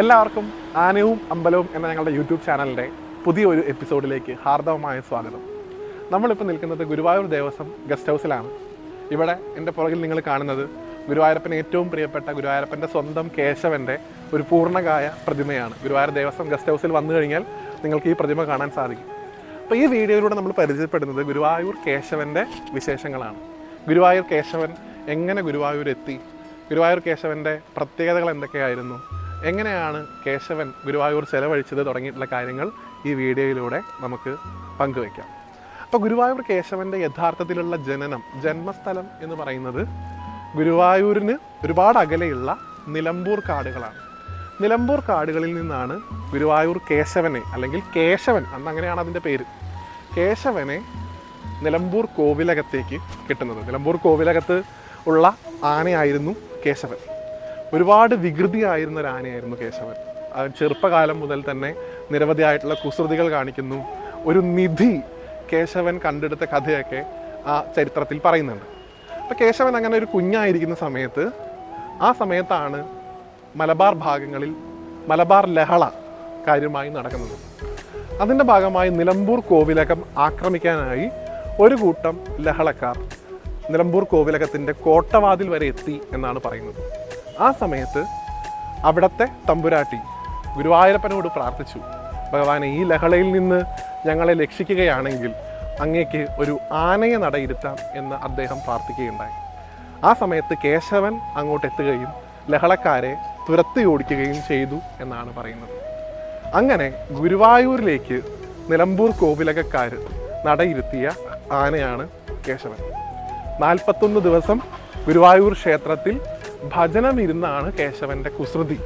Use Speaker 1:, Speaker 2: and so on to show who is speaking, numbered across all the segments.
Speaker 1: എല്ലാവർക്കും ആനയും അമ്പലവും എന്ന ഞങ്ങളുടെ യൂട്യൂബ് ചാനലിന്റെ പുതിയൊരു എപ്പിസോഡിലേക്ക് ഹാർദവമായ സ്വാഗതം. നമ്മളിപ്പോൾ നിൽക്കുന്നത് ഗുരുവായൂർ ദേവസ്വം ഗസ്റ്റ് ഹൗസിലാണ്. ഇവിടെ എന്റെ പുറകിൽ നിങ്ങൾ കാണുന്നത് ഗുരുവായൂരപ്പന് ഏറ്റവും പ്രിയപ്പെട്ട ഗുരുവായൂരപ്പന്റെ സ്വന്തം കേശവന്റെ ഒരു പൂർണകായ പ്രതിമയാണ്. ഗുരുവായൂർ ദേവസ്വം ഗസ്റ്റ് ഹൗസിൽ വന്നു കഴിഞ്ഞാൽ നിങ്ങൾക്ക് ഈ പ്രതിമ കാണാൻ സാധിക്കും. അപ്പോൾ ഈ വീഡിയോയിലൂടെ നമ്മൾ പരിചയപ്പെടുന്നത് ഗുരുവായൂർ കേശവന്റെ വിശേഷങ്ങളാണ്. ഗുരുവായൂർ കേശവൻ എങ്ങനെ ഗുരുവായൂരെത്തി? ഗുരുവായൂർ കേശവന്റെ പ്രത്യേകതകൾ എന്തൊക്കെയായിരുന്നു? എങ്ങനെയാണ് കേശവൻ ഗുരുവായൂർ ചെലവഴിച്ചത് തുടങ്ങിയിട്ടുള്ള കാര്യങ്ങൾ ഈ വീഡിയോയിലൂടെ നമുക്ക് പങ്കുവയ്ക്കാം. അപ്പോൾ ഗുരുവായൂർ കേശവന്റെ യഥാർത്ഥത്തിലുള്ള ജനനം ജന്മസ്ഥലം എന്ന് പറയുന്നത് ഗുരുവായൂരിന് ഒരുപാട് അകലെയുള്ള നിലമ്പൂർ കാടുകളാണ്. നിലമ്പൂർ കാടുകളിൽ നിന്നാണ് ഗുരുവായൂർ കേശവനെ അല്ലെങ്കിൽ കേശവൻ അന്ന് അങ്ങനെയാണ് അതിന്റെ പേര്. കേശവനെ നിലമ്പൂർ കോവിലകത്തേക്ക് കിട്ടുന്നത്. നിലമ്പൂർ കോവിലകത്ത് ഉള്ള ആനയായിരുന്നു കേശവൻ. ഒരുപാട് വികൃതിയായിരുന്ന ഒരു ആനയായിരുന്നു കേശവൻ. ചെറുപ്പകാലം മുതൽ തന്നെ നിരവധിയായിട്ടുള്ള കുസൃതികൾ കാണിക്കുന്നു. ഒരു നിധി കേശവൻ കണ്ടെടുത്ത കഥയൊക്കെ ആ ചരിത്രത്തിൽ പറയുന്നുണ്ട്. അപ്പോൾ കേശവൻ അങ്ങനെ ഒരു കുഞ്ഞായിരിക്കുന്ന സമയത്ത് ആ സമയത്താണ് മലബാർ ഭാഗങ്ങളിൽ മലബാർ ലഹള കാര്യമായി നടക്കുന്നത്. അതിന്റെ ഭാഗമായി നിലമ്പൂർ കോവിലകം ആക്രമിക്കാനായി ഒരു കൂട്ടം ലഹളക്കാർ നിലമ്പൂർ കോവിലകത്തിന്റെ കോട്ടവാതിൽ വരെ എത്തി എന്നാണ് പറയുന്നത്. ആ സമയത്ത് അവിടത്തെ തമ്പുരാട്ടി ഗുരുവായൂരപ്പനോട് പ്രാർത്ഥിച്ചു. ഭഗവാനെ ഈ ലഹളയിൽ നിന്ന് ഞങ്ങളെ രക്ഷിക്കുകയാണെങ്കിൽ അങ്ങേക്ക് ഒരു ആനയെ നടയിരുത്താം എന്ന് അദ്ദേഹം പ്രാർത്ഥിക്കുകയുണ്ടായി. ആ സമയത്ത് കേശവൻ അങ്ങോട്ട് എത്തുകയും ലഹളക്കാരെ തുരത്തി ഓടിക്കുകയും ചെയ്തു എന്നാണ് പറയുന്നത്. അങ്ങനെ ഗുരുവായൂരിലേക്ക് നിലമ്പൂർ കോവിലകക്കാർ നടയിരുത്തിയ ആനയാണ് കേശവൻ. നാൽപ്പത്തൊന്ന് ദിവസം ഗുരുവായൂർ ക്ഷേത്രത്തിൽ ഭജനമിരുന്നാണ് കേശവന്റെ കുസൃതി.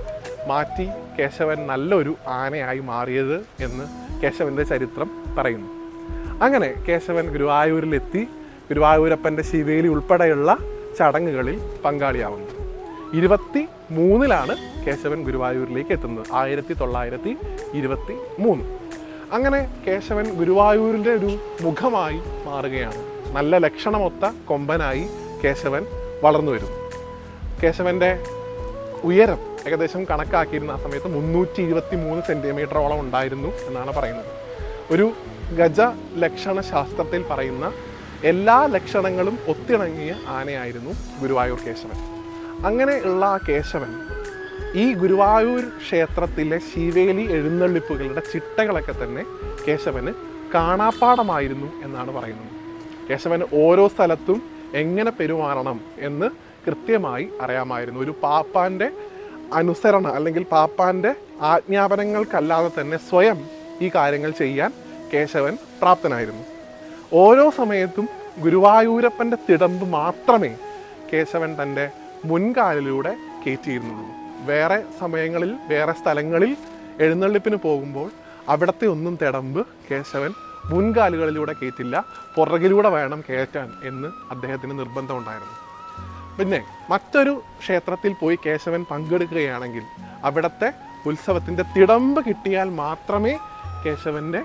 Speaker 1: മാറ്റി കേശവൻ നല്ലൊരു ആനയായി മാറിയത് എന്ന് കേശവന്റെ ചരിത്രം പറയുന്നു. അങ്ങനെ കേശവൻ ഗുരുവായൂരിലെത്തി ഗുരുവായൂരപ്പന്റെ ശിവേലി ഉൾപ്പെടെയുള്ള ചടങ്ങുകളിൽ പങ്കാളിയാവുന്നു. ഇരുപത്തി മൂന്നിലാണ് കേശവൻ ഗുരുവായൂരിലേക്ക് എത്തുന്നത്. ആയിരത്തി തൊള്ളായിരത്തി ഇരുപത്തി മൂന്ന് അങ്ങനെ കേശവൻ ഗുരുവായൂരിന്റെ ഒരു മുഖമായി മാറുകയാണ്. നല്ല ലക്ഷണമൊത്ത കൊമ്പനായി കേശവൻ വളർന്നു വരുന്നു കേശവന്റെ ഉയരം ഏകദേശം കണക്കാക്കിയിരുന്ന ആ സമയത്ത് മുന്നൂറ്റി ഇരുപത്തി മൂന്ന് സെന്റിമീറ്ററോളം ഉണ്ടായിരുന്നു എന്നാണ് പറയുന്നത്. ഒരു ഗജ ലക്ഷണ ശാസ്ത്രത്തിൽ പറയുന്ന എല്ലാ ലക്ഷണങ്ങളും ഒത്തിണങ്ങിയ ആനയായിരുന്നു ഗുരുവായൂർ കേശവൻ. അങ്ങനെ ഉള്ള ആ കേശവൻ ഈ ഗുരുവായൂർ ക്ഷേത്രത്തിലെ ശിവേലി എഴുന്നള്ളിപ്പുകളുടെ ചിട്ടകളൊക്കെ തന്നെ കേശവന് കാണാപ്പാടമായിരുന്നു എന്നാണ് പറയുന്നത്. കേശവന് ഓരോ സ്ഥലത്തും എങ്ങനെ പെരുമാറണം എന്ന് കൃത്യമായി അറിയാമായിരുന്നു. ഒരു പാപ്പാന്റെ അനുസരണ അല്ലെങ്കിൽ പാപ്പാന്റെ ആജ്ഞാപനങ്ങൾക്കല്ലാതെ തന്നെ സ്വയം ഈ കാര്യങ്ങൾ ചെയ്യാൻ കേശവൻ പ്രാപ്തനായിരുന്നു. ഓരോ സമയത്തും ഗുരുവായൂരപ്പന്റെ തിടമ്പ് മാത്രമേ കേശവൻ തന്റെ മുൻകാലിലൂടെ കയറ്റിയിരുന്നുള്ളൂ. വേറെ സമയങ്ങളിൽ വേറെ സ്ഥലങ്ങളിൽ എഴുന്നള്ളിപ്പിന് പോകുമ്പോൾ അവിടത്തെ ഒന്നും തിടമ്പ് കേശവൻ മുൻകാലുകളിലൂടെ കയറ്റില്ല. പുറകിലൂടെ വേണം കയറ്റാൻ എന്ന് അദ്ദേഹത്തിന് നിർബന്ധമുണ്ടായിരുന്നു. പിന്നെ മറ്റൊരു ക്ഷേത്രത്തിൽ പോയി കേശവൻ പങ്കെടുക്കുകയാണെങ്കിൽ അവിടുത്തെ ഉത്സവത്തിന്റെ തിടമ്പ് കിട്ടിയാൽ മാത്രമേ കേശവന്റെ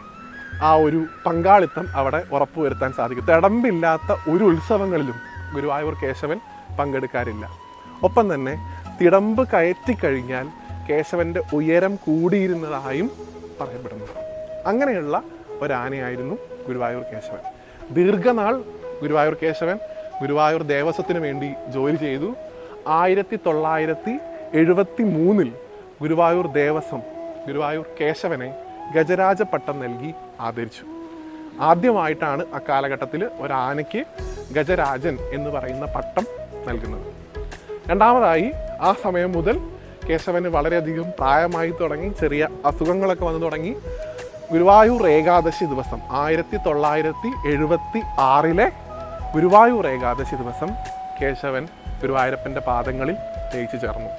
Speaker 1: ആ ഒരു പങ്കാളിത്തം അവിടെ ഉറപ്പുവരുത്താൻ സാധിക്കും. തിടമ്പില്ലാത്ത ഒരു ഉത്സവങ്ങളിലും ഗുരുവായൂർ കേശവൻ പങ്കെടുക്കാറില്ല. ഒപ്പം തന്നെ തിടമ്പ് കയറ്റി കഴിഞ്ഞാൽ കേശവന്റെ ഉയരം കൂടിയിരുന്നതായും പറയപ്പെടുന്നു. അങ്ങനെയുള്ള ഒരാനയായിരുന്നു ഗുരുവായൂർ കേശവൻ. ദീർഘനാൾ ഗുരുവായൂർ കേശവൻ ഗുരുവായൂർ ദേവസ്വത്തിന് വേണ്ടി ജോലി ചെയ്തു. ആയിരത്തി തൊള്ളായിരത്തി എഴുപത്തി മൂന്നിൽ ഗുരുവായൂർ ദേവസ്വം ഗുരുവായൂർ കേശവനെ ഗജരാജ പട്ടം നൽകി ആദരിച്ചു. ആദ്യമായിട്ടാണ് അക്കാലഘട്ടത്തിൽ ഒരാനയ്ക്ക് ഗജരാജൻ എന്ന് പറയുന്ന പട്ടം നൽകുന്നത്. രണ്ടാമതായി ആ സമയം മുതൽ കേശവന് വളരെയധികം പ്രായമായി തുടങ്ങി ചെറിയ അസുഖങ്ങളൊക്കെ വന്നു തുടങ്ങി. ഗുരുവായൂർ ഏകാദശി ദിവസം ആയിരത്തി തൊള്ളായിരത്തി എഴുപത്തി ആറിലെ ഗുരുവായൂർ ഏകാദശി ദിവസം കേശവൻ ഗുരുവായൂരപ്പന്റെ പാദങ്ങളിൽ തേച്ചു ചേർന്നു.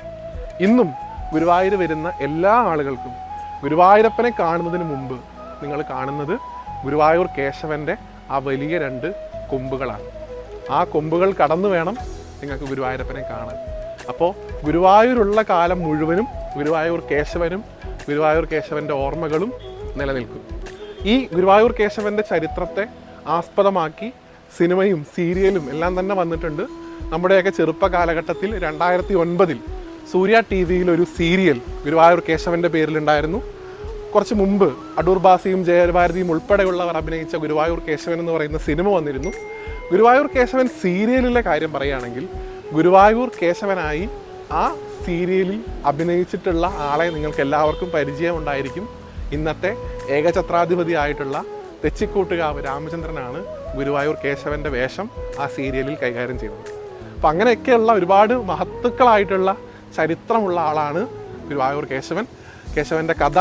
Speaker 1: ഇന്നും ഗുരുവായൂർ വരുന്ന എല്ലാ ആളുകൾക്കും ഗുരുവായൂരപ്പനെ കാണുന്നതിന് മുമ്പ് നിങ്ങൾ കാണുന്നത് ഗുരുവായൂർ കേശവന്റെ ആ വലിയ രണ്ട് കൊമ്പുകളാണ്. ആ കൊമ്പുകൾ കടന്നു വേണം നിങ്ങൾക്ക് ഗുരുവായൂരപ്പനെ കാണാൻ. അപ്പോൾ ഗുരുവായൂരുള്ള കാലം മുഴുവനും ഗുരുവായൂർ കേശവനും ഗുരുവായൂർ കേശവന്റെ ഓർമ്മകളും നിലനിൽക്കും. ഈ ഗുരുവായൂർ കേശവന്റെ ചരിത്രത്തെ ആസ്പദമാക്കി സിനിമയും സീരിയലും എല്ലാം തന്നെ വന്നിട്ടുണ്ട്. നമ്മുടെയൊക്കെ ചെറുപ്പ കാലഘട്ടത്തിൽ രണ്ടായിരത്തി ഒൻപതിൽ സൂര്യ ടി വിയിൽ ഒരു സീരിയൽ ഗുരുവായൂർ കേശവന്റെ പേരിലുണ്ടായിരുന്നു. കുറച്ച് മുമ്പ് അടൂർ ബാസിയും ജയഭാരതിയും ഉൾപ്പെടെയുള്ളവർ അഭിനയിച്ച ഗുരുവായൂർ കേശവൻ എന്ന് പറയുന്ന സിനിമ വന്നിരുന്നു. ഗുരുവായൂർ കേശവൻ സീരിയലിലെ കാര്യം പറയുകയാണെങ്കിൽ ഗുരുവായൂർ കേശവനായി ആ സീരിയലിൽ അഭിനയിച്ചിട്ടുള്ള ആളെ നിങ്ങൾക്ക് എല്ലാവർക്കും പരിചയമുണ്ടായിരിക്കും. ഇന്നത്തെ ഏകഛത്രാധിപതി ആയിട്ടുള്ള തെച്ചിക്കൂട്ടുകാവ് രാമചന്ദ്രനാണ് ഗുരുവായൂർ കേശവന്റെ വേഷം ആ സീരിയലിൽ കൈകാര്യം ചെയ്യുന്നത് അപ്പം അങ്ങനെയൊക്കെയുള്ള ഒരുപാട് മഹത്തുക്കളായിട്ടുള്ള ചരിത്രമുള്ള ആളാണ് ഗുരുവായൂർ കേശവൻ. കേശവന്റെ കഥ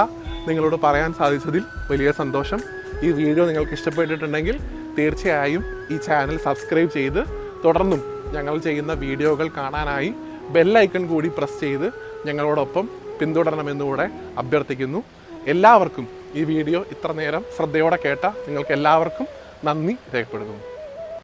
Speaker 1: നിങ്ങളോട് പറയാൻ സാധിച്ചതിൽ വലിയ സന്തോഷം. ഈ വീഡിയോ നിങ്ങൾക്ക് ഇഷ്ടപ്പെട്ടിട്ടുണ്ടെങ്കിൽ തീർച്ചയായും ഈ ചാനൽ സബ്സ്ക്രൈബ് ചെയ്ത് തുടർന്നും ഞങ്ങൾ ചെയ്യുന്ന വീഡിയോകൾ കാണാനായി ബെല്ലൈക്കൺ കൂടി പ്രസ് ചെയ്ത് ഞങ്ങളോടൊപ്പം പിന്തുടരണമെന്നുകൂടെ അഭ്യർത്ഥിക്കുന്നു. എല്ലാവർക്കും ഈ വീഡിയോ ഇത്ര നേരം ശ്രദ്ധയോടെ കേട്ട നിങ്ങൾക്ക് എല്ലാവർക്കും നന്ദി രേഖപ്പെടുത്തുന്നു.